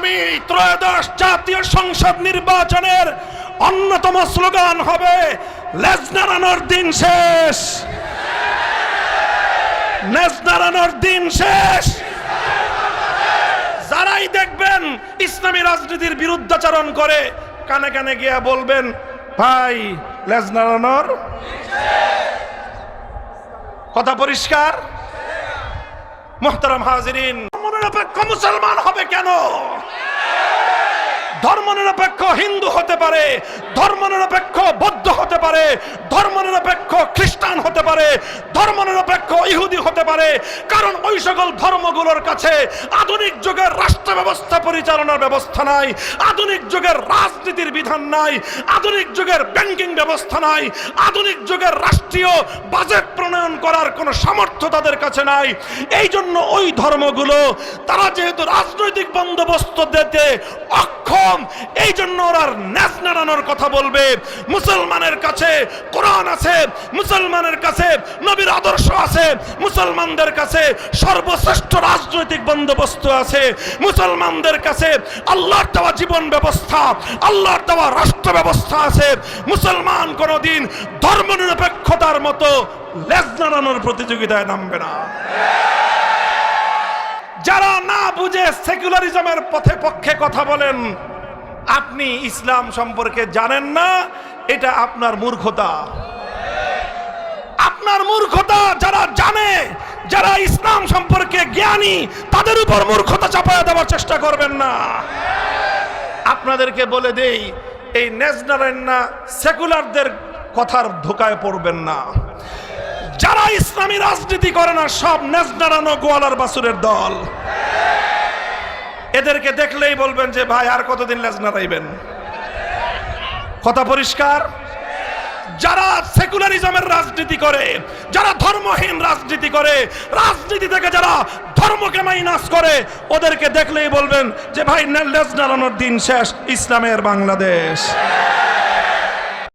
আগামী ত্রয়োদশ জাতীয় সংসদ নির্বাচনের অন্যতম স্লোগান হবে, লেজ নাড়ানোর দিন শেষ। লেজ নাড়ানোর দিন শেষ। যারাই দেখবেন ইসলামী রাজনীতির বিরুদ্ধাচরণ করে, কানে কানে গিয়া বলবেন, ভাই, লেজ নাড়ানোর কথা পরিষ্কার? মোহতারাম হাজিরিন ধর্মনিরপেক্ষ মুসলমান হবে কেন? ধর্মনিরপেক্ষ হিন্দু হতে পারে ধর্ম নিরপেক্ষ বৌদ্ধ হতে পারে ধর্ম নিরপেক্ষ খ্রিস্টান হতে পারে ধর্ম নিরপেক্ষ ইহুদি হতে পারে। কারণ ওই সকল ধর্মগুলোর কাছে আধুনিক ব্যবস্থা পরিচালনার ব্যবস্থা নাই, আধুনিক যুগের রাজনীতির বিধান নাই, আধুনিক যুগের ব্যাংকিং ব্যবস্থা নাই, আধুনিক যুগের রাষ্ট্রীয় বাজেট প্রণয়ন করার কোনো সামর্থ্য তাদের কাছে নাই। এই জন্য ওই ধর্মগুলো, তারা যেহেতু রাজনৈতিক বন্দোবস্ত দিতে অক্ষম এই জন্য ওরা ন্যাস নাড়ানোর কথা বলবে। মুসলমানের কাছে কোরআন আছে, মুসলমানের কাছে নবীর আদর্শ আছে, মুসলমানদের কাছে সর্বশ্রেষ্ঠ রাজনৈতিক বন্দোবস্ত আছে, মুসলমানদের কাছে আল্লাহর দেওয়া জীবন ব্যবস্থা, আল্লাহর দেওয়া রাষ্ট্র ব্যবস্থা আছে। মুসলমান কোনোদিন ধর্মনিরপেক্ষতার মতো লেজ নাড়ানোর প্রতিযোগিতায় নামবে না। যারা না বুঝে সেকুলারিজমের পথে পক্ষে কথা বলেন আপনি ইসলাম সম্পর্কে জানেন না, এটা আপনার মূর্খতা। আপনার মূর্খতা যারা জানে, যারা ইসলাম সম্পর্কে জ্ঞানী, তাদের উপর মূর্খতা চাপায় দেওয়ার চেষ্টা করবেন না। আপনাদেরকে বলে দেই, এই নেজনারেন্না সেকুলারদের কথার ধোকায় পড়বেন না। যারা ইসলামী রাজনীতি করে না, সব নেজনারানো গোয়ালার বাসুরের দল। এদেরকে দেখলেই বলবেন যে, ভাই, আর কতদিন লেজ নাড়াইবেন কথা পরিষ্কার? যারা সেকুলারিজমের রাজনীতি করে, যারা ধর্মহীন রাজনীতি করে, রাজনীতি থেকে যারা ধর্মকে মাইনাস করে, ওদেরকে দেখলেই বলবেন যে, ভাই লেজ নাড়ানোর দিন শেষ, ইসলামের বাংলাদেশ।